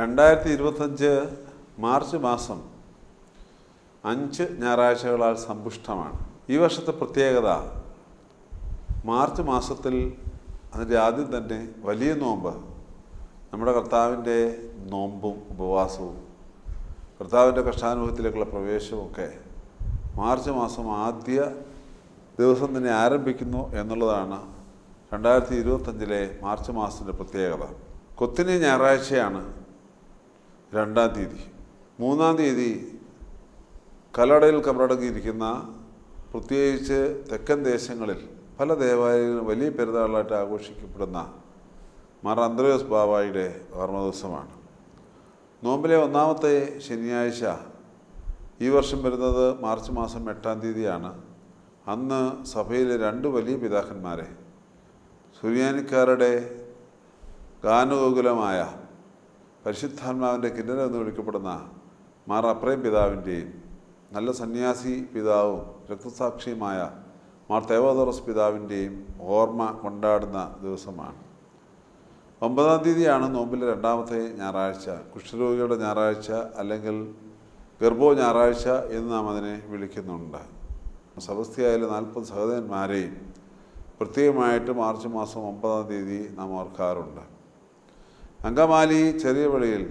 രണ്ടായിരത്തി ഇരുപത്തഞ്ച് മാർച്ച് മാസം അഞ്ച് ഞായറാഴ്ചകളാൽ സമ്പുഷ്ടമാണ്. ഈ വർഷത്തെ പ്രത്യേകത മാർച്ച് മാസത്തിൽ അതിന്റെ ആദ്യം തന്നെ വലിയ നോമ്പ്. നമ്മുടെ കർത്താവിന്റെ നോമ്പും ഉപവാസവും കർത്താവിന്റെ കഷ്ടാനുഭവത്തിലേക്കുള്ള പ്രവേശമൊക്കെ മാർച്ച് മാസം ആദ്യ ദിവസം തന്നെ ആരംഭിക്കുന്നു എന്നുള്ളതാണ് രണ്ടായിരത്തി ഇരുപത്തഞ്ചിലെ മാർച്ച് മാസത്തിന്റെ പ്രത്യേകത. കൊത്തിന് ഞായറാഴ്ചയാണ് രണ്ടാം തീയതി. മൂന്നാം തീയതി കല്ലടയിൽ കബറടങ്ങിയിരിക്കുന്ന പ്രത്യേകിച്ച് തെക്കൻ ദേശങ്ങളിൽ പല ദേവാലയങ്ങളും വലിയ പെരുന്നാളായിട്ട് ആഘോഷിക്കപ്പെടുന്ന മാർ അന്ത്രയോസ് ബാബായുടെ ഓർമ്മ ദിവസമാണ്. നോമ്പിലെ ഒന്നാമത്തെ ശനിയാഴ്ച ഈ വർഷം വരുന്നത് മാർച്ച് മാസം എട്ടാം തീയതിയാണ്. അന്ന് സഭയിലെ രണ്ട് വലിയ പിതാക്കന്മാരെ സുറിയാനിക്കാരുടെ ഗാനഗോകുലമായ പരിശുദ്ധാത്മാവിന്റെ കിന്നരം എന്ന് വിളിക്കപ്പെടുന്ന മാർ അപ്രയം പിതാവിന്റെയും നല്ല സന്യാസി പിതാവും രക്തസാക്ഷിയുമായ മാർ തേവദോറസ് പിതാവിന്റെയും ഓർമ്മ കൊണ്ടാടുന്ന ദിവസമാണ്. ഒമ്പതാം തീയതിയാണ് നോമ്പിലെ രണ്ടാമത്തെ ഞായറാഴ്ച. കുഷ്ഠരോഗികളുടെ ഞായറാഴ്ച അല്ലെങ്കിൽ ഗർഭോ ഞായറാഴ്ച എന്ന് നാം അതിനെ വിളിക്കുന്നുണ്ട്. സബസ്തിയായാലും നാൽപ്പത് സഹോദരന്മാരെയും പ്രത്യേകമായിട്ട് മാർച്ച് മാസം ഒമ്പതാം തീയതി നാം ഓർക്കാറുണ്ട്. അങ്കമാലി ചെറിയ വെളിയിൽ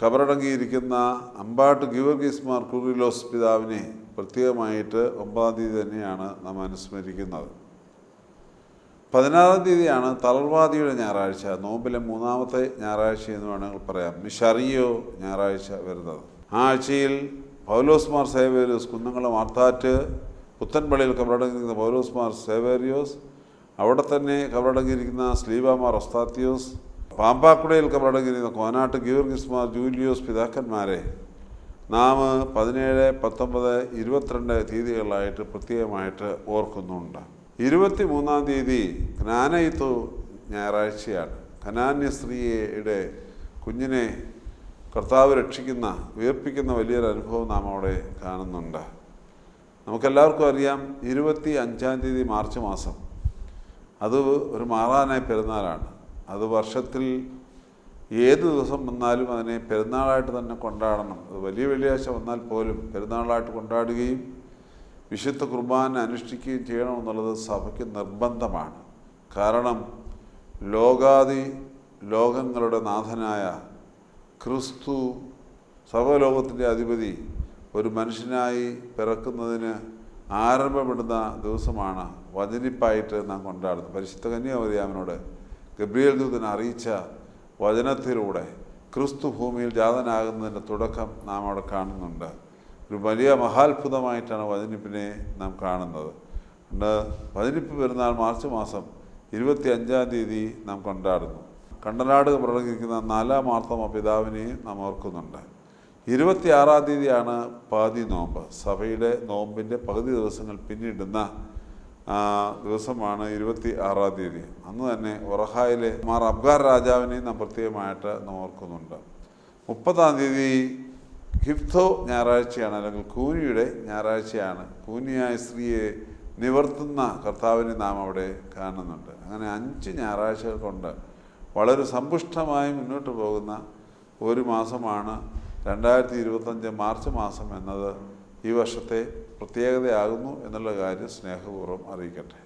കബറടങ്ങിയിരിക്കുന്ന അമ്പാട്ട് ഗിവർഗീസ് മാർ കുറിലോസ് പിതാവിനെ പ്രത്യേകമായിട്ട് ഒമ്പതാം തീയതി തന്നെയാണ് നാം അനുസ്മരിക്കുന്നത്. പതിനാറാം തീയതിയാണ് തളർവാദിയുടെ ഞായറാഴ്ച. നോമ്പിലെ മൂന്നാമത്തെ ഞായറാഴ്ച എന്ന് വേണമെങ്കിൽ പറയാം. മിഷറിയോ ഞായറാഴ്ച വരുന്നത്. ആ ആഴ്ചയിൽ പൗലോസ് മാർ സേവേരിയോസ് കുന്നംകുളം മാർത്താറ്റ് പുത്തൻപള്ളിയിൽ കബറടങ്ങിയിരിക്കുന്ന പൗലോസ് മാർ സേവേരിയോസ് അവിടെ തന്നെ കബറടങ്ങിയിരിക്കുന്ന സ്ലീബ മാർ ഒസ്താത്തിയോസ് പാമ്പാക്കുടയിൽ കബറടങ്ങിയിരുന്ന കോനാട്ട് ഗീവർഗിസ് മാർ ജൂലിയോസ് പിതാക്കന്മാരെ നാം പതിനേഴ് പത്തൊമ്പത് ഇരുപത്തിരണ്ട് തീയതികളായിട്ട് പ്രത്യേകമായിട്ട് ഓർക്കുന്നുണ്ട്. ഇരുപത്തി മൂന്നാം തീയതി ജ്ഞാനയിത്തു ഞായറാഴ്ചയാണ്. കനാന്യ സ്ത്രീയുടെ കുഞ്ഞിനെ കർത്താവ് രക്ഷിക്കുന്ന ഉയർപ്പിക്കുന്ന വലിയൊരു അനുഭവം നാം അവിടെ കാണുന്നുണ്ട്. നമുക്കെല്ലാവർക്കും അറിയാം ഇരുപത്തി അഞ്ചാം തീയതി മാർച്ച് മാസം. അത് ഒരു മാറാനായ പെരുന്നാളാണ്. അത് വർഷത്തിൽ ഏത് ദിവസം വന്നാലും അതിനെ പെരുന്നാളായിട്ട് തന്നെ കൊണ്ടാടണം. അത് വലിയ വെള്ളിയാഴ്ച വന്നാൽ പോലും പെരുന്നാളായിട്ട് കൊണ്ടാടുകയും വിശുദ്ധ കുർബാന അനുഷ്ഠിക്കുകയും ചെയ്യണമെന്നുള്ളത് സഭയ്ക്ക് നിർബന്ധമാണ്. കാരണം ലോകാദി ലോകങ്ങളുടെ നാഥനായ ക്രിസ്തു സർവലോകത്തിന്റെ അധിപതി ഒരു മനുഷ്യനായി പിറക്കുന്നതിന് ആരംഭമിടുന്ന ദിവസമാണ് വചനിപ്പായിട്ട് നാം കൊണ്ടാടുന്നത്. പരിശുദ്ധ കന്യാമരിയാമനോട് ഗബ്രിയേൽ ദൂതൻ അറിയിച്ച വചനത്തിലൂടെ ക്രിസ്തു ഭൂമിയിൽ ജാതനാകുന്നതിന്റെ തുടക്കം നാം അവിടെ കാണുന്നുണ്ട്. ഒരു വലിയ മഹാത്ഭുതമായിട്ടാണ് വചനിപ്പിനെ നാം കാണുന്നത്. വചനിപ്പ് പെരുന്നാൾ മാർച്ച് മാസം ഇരുപത്തി അഞ്ചാം തീയതി നാം കൊണ്ടാടുന്നു. കണ്ടനാട് പ്രകടിക്കുന്ന നാലാം മാർത്തമ പിതാവിനെയും നാം ഓർക്കുന്നുണ്ട്. ഇരുപത്തിയാറാം തീയതിയാണ് പാതി നോമ്പ്. സഭയുടെ നോമ്പിന്റെ പകുതി ദിവസങ്ങൾ പിന്നിടുന്ന ദിവസമാണ് ഇരുപത്തി ആറാം തീയതി. അന്ന് തന്നെ ഒറഹായിലെ മാർ അബ്ഗാർ രാജാവിനെയും നാം പ്രത്യേകമായിട്ട് നാം ഓർക്കുന്നുണ്ട്. മുപ്പതാം തീയതി ഹിഫ്തോ ഞായറാഴ്ചയാണ് അല്ലെങ്കിൽ കൂനിയുടെ ഞായറാഴ്ചയാണ്. കൂനിയായ സ്ത്രീയെ നിവർത്തുന്ന കർത്താവിനെ നാം അവിടെ കാണുന്നുണ്ട്. അങ്ങനെ അഞ്ച് ഞായറാഴ്ചകൾ കൊണ്ട് വളരെ സമ്പുഷ്ടമായി മുന്നോട്ട് പോകുന്ന ഒരു മാസമാണ് രണ്ടായിരത്തി ഇരുപത്തഞ്ച് മാർച്ച് മാസം എന്നത് ഈ വർഷത്തെ പ്രത്യേകതയാകുന്നു എന്നുള്ള കാര്യം സ്നേഹപൂർവം അറിയിക്കട്ടെ.